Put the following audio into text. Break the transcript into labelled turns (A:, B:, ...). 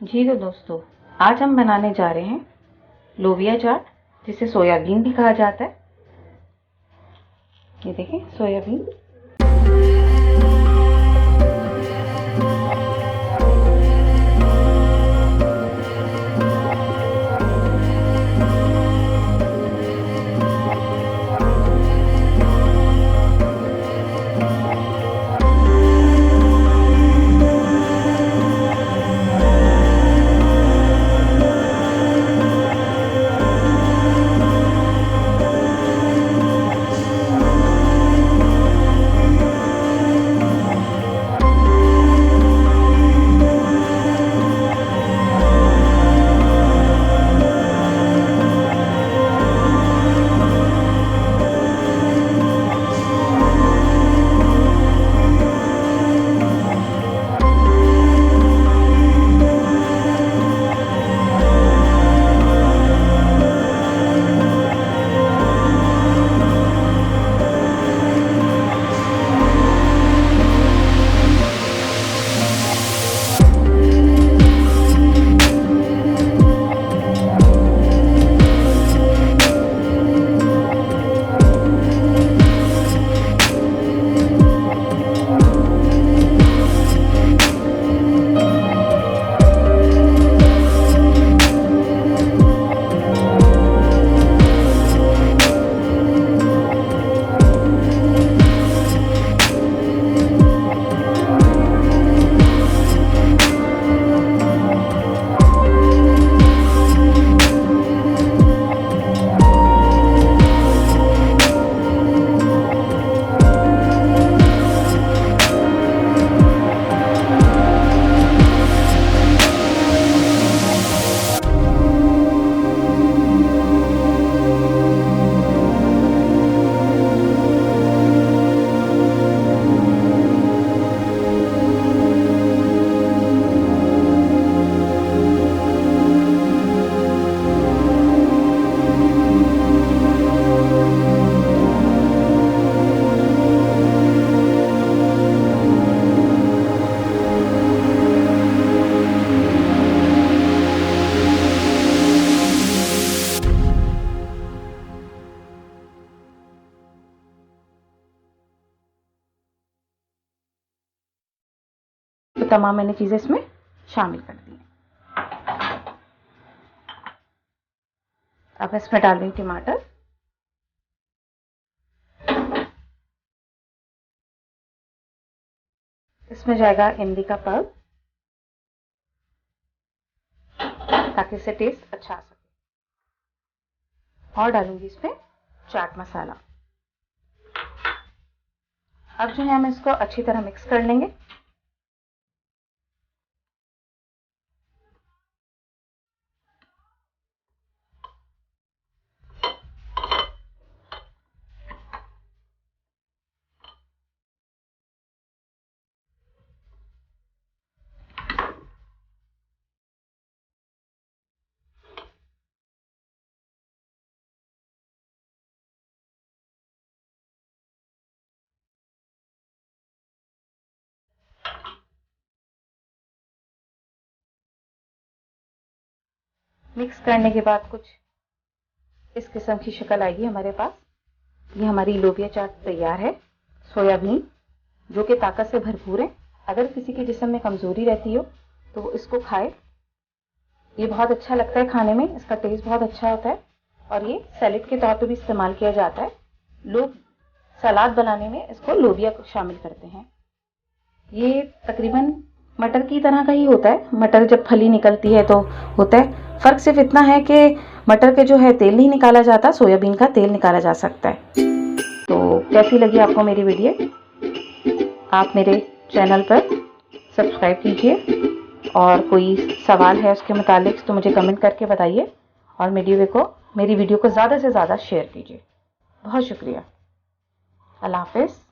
A: जी तो दोस्तों, आज हम बनाने जा रहे हैं लोबिया चाट जिसे सोयाबीन भी कहा जाता है। ये देखें सोयाबीन। तमाम मैंने चीज़ें इसमें शामिल कर दी अब इसमें डाल देंगे टमाटर। इसमें जाएगा इमली का पल्प, ताकि इससे टेस्ट अच्छा आ सके। और डालूँगी इसमें चाट मसाला। अब जो है हम इसको अच्छी तरह मिक्स कर लेंगे। मिक्स करने के बाद कुछ इस किस्म की शक्ल आएगी हमारे पास। ये हमारी लोबिया चाट तैयार है सोयाबीन जो कि ताकत से भरपूर है। अगर किसी के जिसम में कमज़ोरी रहती हो तो इसको खाए। ये बहुत अच्छा लगता है खाने में, इसका टेस्ट बहुत अच्छा होता है। और ये सैलेड के तौर पर भी इस्तेमाल किया जाता है। लोग सलाद बनाने में इसको लोबिया शामिल करते हैं। ये तकरीबन मटर की तरह का ही होता है। मटर जब फली निकलती है तो होता है। फ़र्क सिर्फ़ इतना है कि मटर के जो है तेल नहीं निकाला जाता, सोयाबीन का तेल निकाला जा सकता है। तो कैसी लगी आपको मेरी वीडियो? आप मेरे चैनल पर सब्सक्राइब कीजिए। और कोई सवाल है उसके मुतालिक तो मुझे कमेंट करके बताइए। और वीडियो को, मेरी वीडियो को ज़्यादा से ज़्यादा शेयर कीजिए। बहुत शुक्रिया। अल्लाह हाफिज़।